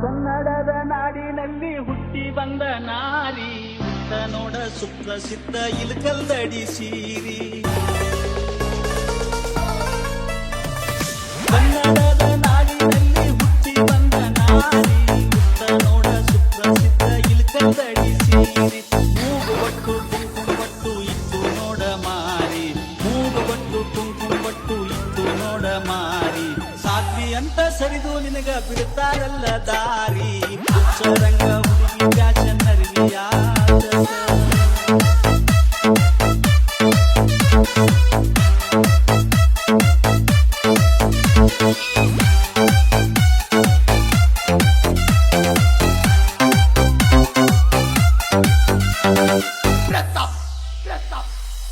ಕನ್ನಡದ ನಾಡಿನಲ್ಲಿ ಹುಟ್ಟಿ ಬಂದ ನಾರಿ ಉತ್ತ ನೋಡ ಸುಪ್ರಸಿದ್ಧ ಇಲ್ಕಲ್ದಡಿ ಸೀರಿ ಕನ್ನಡದ ನಾಡಿನಲ್ಲಿ ಹುಟ್ಟಿ ಬಂದ ನಾರಿ ಉತ್ತ ನೋಡ ಸುಪ್ರಸಿದ್ಧ ಇಲ್ಕಲ್ದಡಿ ಸೀರಿ ಮೂಗು ಬಟ್ಟು ಸರಿದು ನಿನಗ ಬಿಡ್ತಾರಲ್ಲ ದಾರಿ ಹುಚ್ಚರಂಗ ಹುಡುಗಿ ಫ್ಯಾಷನ್ ಅರಿವಿಯಾದ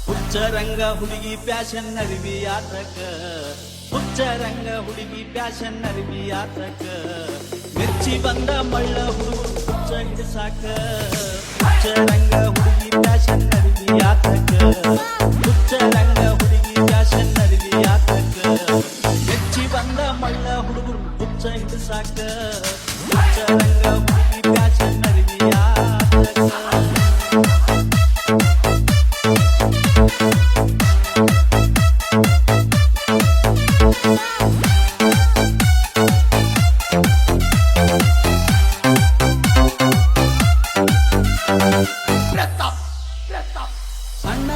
ಹುಚ್ಚರಂಗ ಹುಡುಗಿ ಪ್ಯಾಶನ್ ಅರಿವಿ ಆತಕ ಹುಚ್ಚರಂಗ ಹುಡುಗಿ ಫ್ಯಾಷನ್ ಅರಿವಿ ಆತಕ. ಮಿರ್ಚಿ ಬಂದ ಮಳ್ಳ ಹುಡುಗರು ಹುಚ್ಚ ಹಿಡಿಸಾಕ ಹುಚ್ಚರಂಗ ಹುಡುಗಿ ಪ್ಯಾಶನ್ ಅರಿವಿ ಆತಕ. ಹುಚ್ಚರಂಗ ಹುಡುಗಿ ಫ್ಯಾಷನ್ ಅರಿವಿ ಆತಕ. ಮಿರ್ಚಿ ಬಂದ ಮಳ್ಳ ಹುಡುಗರು ಹುಚ್ಚ ಹಿಡಿಸಾಕ ಹುಚ್ಚರಂಗ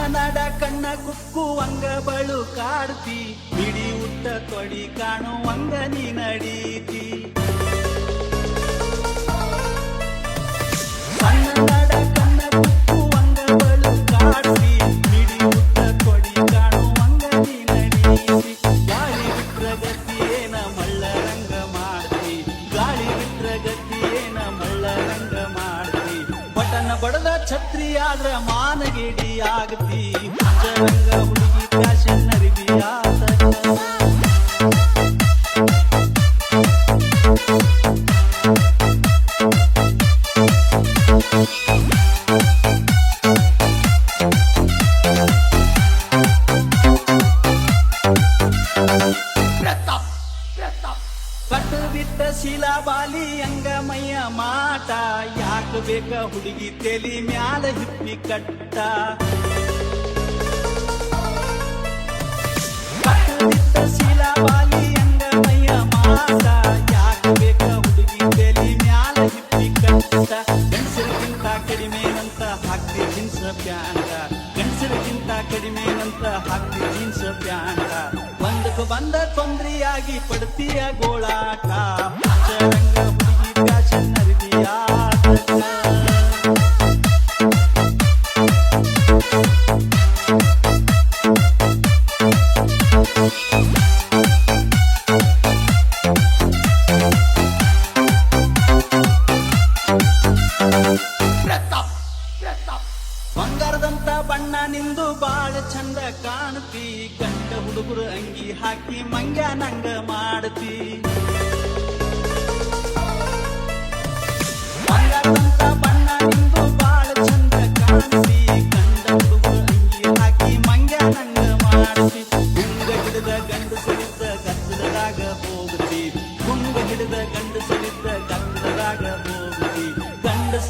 ನಡ ಕಣ್ಣ ಕುಕ್ಕು ಅಂಗ ಬಳು ಕಾಡ್ತಿ. ಬಿಡಿ ಉಟ್ಟ ತೊಡಿ ಕಾಣುವಂಗ ನೀ ನಡೀತಿ. ಆದ್ರ ಮಾನಗಿಡಿ ಆಗತಿ ಹುಚ್ಚರಂಗ ಹುಡುಗಿ ಫ್ಯಾಷನ್ ಅರಿವಿಯಾದ ಕಟ್ಟು ಬಿಟ್ಟ ಶಿಲಾ ಬಾಲಿ ಅಂಗಮಯ್ಯ ಮಾಟ. ಯಾಕ ಬೇಕ ಹುಡುಗಿ ತೆಲಿ ಮ್ಯಾಲ ಹಿಪ್ಪಿ ಕಟ್ಟ. ಪಟ್ಟು ಯಾಕ ಬೇಕ ಹುಡುಗಿ ತೆಲಿ ಮ್ಯಾಲ ಹಿಪ್ಪಿ ಕಟ್ಟ. ಗಂಡಸರಿಗಿಂತ ಕಡಿಮೆನಂತ ಹಾಕ್ತಿ ಹಿಂಸ ಪ್ಯಾಂಟ ಬಂದ ತೊಂದ್ರಿಯಾಗಿ ಪಡ್ತೀಯ ಗೋಳಾಟ. ಬಂಗಾರದಂತ ಬಣ್ಣ ನಿಂದು ಬಾಳ ಚಂದ ಕಾಣ್ತಿ ಗಂಡ ಹುಡುಗರು ಅಂಗಿ ಹಾಕಿ ಮಂಗ್ಯ ನಂಗ ಮಾಡತಿ. ಬಂಗಾರದಂತ ಬಣ್ಣ ನಿಂದು ಬಾಳ ಚಂದ ಕಾಣ್ತಿ ಗಂಡ ಹುಡುಗರು ಅಂಗಿ ಹಾಕಿ ಮಂಗ್ಯ ನಂಗ ಮಾಡ್ತಿ. ಗುಂಗ ಹಿಡಿದ ಗಂಡು ಸರಿದ ಕತ್ತಲದಾಗ ಹೋಗ್ತಿ ಗುಂಗ ಹಿಡಿದ ಗಂಡು ಸರಿದ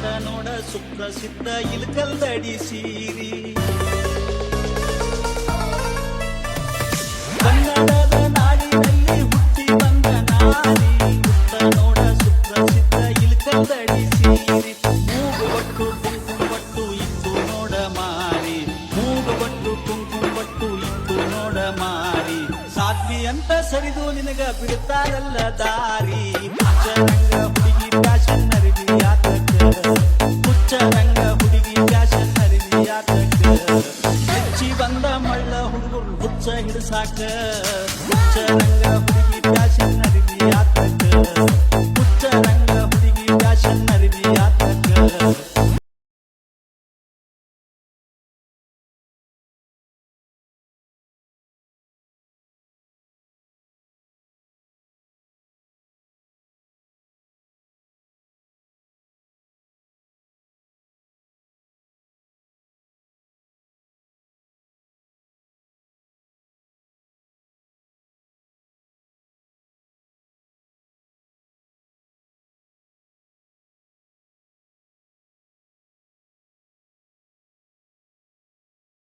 ಉತ್ತ ನೋಡ ಸುಪ್ರಸಿದ್ಧ ಇಲ್ಕಲ್ದಡಿ ಸೀರಿ ಕನ್ನಡದ ನಾಡಿನಲ್ಲಿ ಹುಟ್ಟಿ ಬಂದ ನಾರಿ ಉತ್ತ ನೋಡ ಸುಪ್ರಸಿದ್ಧ ಇಲ್ಕಲ್ದಡಿ ಸೀರಿ ಮೂಗು ಬಟ್ಟು ಕುಂಕುಮ ಬಟ್ಟು ಇತ್ತು ನೋಡ ಮಾರಿ ಮೂಗು ಬಟ್ಟು ಕುಂಕುಮ ಬಟ್ಟು ಇತ್ತು ನೋಡ ಮಾರಿ ಸಾಧ್ವಿ ಅಂತ ಸರಿದು ನಿನಗ ಬಿಡ್ತಾರಲ್ಲ ದಾರಿ Yeah.